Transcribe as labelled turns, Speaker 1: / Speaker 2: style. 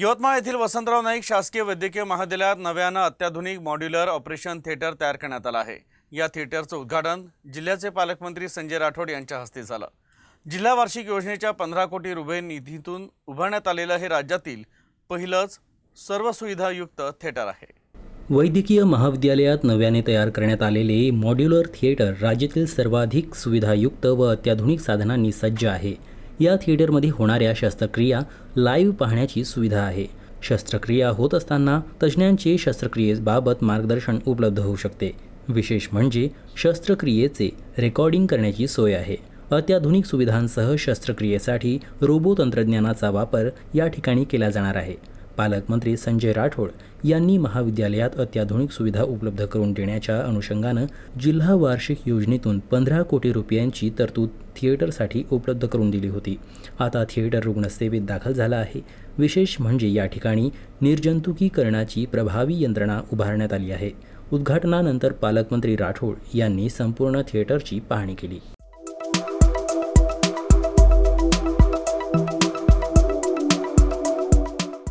Speaker 1: यवतमाळ येथील वसंतराव नाईक शासकीय वैद्यकीय महाविद्यालयात नव्यानं अत्याधुनिक मॉड्युलर ऑपरेशन थिएटर तयार करण्यात आलं आहे. या थिएटरचं उद्घाटन जिल्ह्याचे पालकमंत्री संजय राठोड यांच्या हस्ते झालं. जिल्हा वार्षिक योजनेच्या पंधरा कोटी रुपये निधीतून उभारण्यात आलेलं हे राज्यातील पहिलंच सर्व सुविधायुक्त थिएटर आहे.
Speaker 2: वैद्यकीय महाविद्यालयात नव्याने तयार करण्यात आलेले मॉड्युलर थिएटर राज्यातील सर्वाधिक सुविधायुक्त व अत्याधुनिक साधनांनी सज्ज आहे. या थिएटरमध्ये होणाऱ्या शस्त्रक्रिया लाईव्ह पाहण्याची सुविधा आहे. शस्त्रक्रिया होत असताना तज्ज्ञांचे शस्त्रक्रियेबाबत मार्गदर्शन उपलब्ध होऊ शकते. विशेष म्हणजे शस्त्रक्रियेचे रेकॉर्डिंग करण्याची सोय आहे. अत्याधुनिक सुविधांसह शस्त्रक्रियेसाठी रोबो तंत्रज्ञानाचा वापर या ठिकाणी केला जाणार आहे. पालकमंत्री संजय राठोड यांनी महाविद्यालयात अत्याधुनिक सुविधा उपलब्ध करून देण्याच्या अनुषंगानं जिल्हा वार्षिक योजनेतून पंधरा कोटी रुपयांची तरतूद थिएटरसाठी उपलब्ध करून दिली होती. आता थिएटर रुग्णसेवेत दाखल झाला आहे. विशेष म्हणजे या ठिकाणी निर्जंतुकीकरणाची प्रभावी यंत्रणा उभारण्यात आली आहे. उद्घाटनानंतर पालकमंत्री राठोड यांनी संपूर्ण थिएटरची पाहणी केली.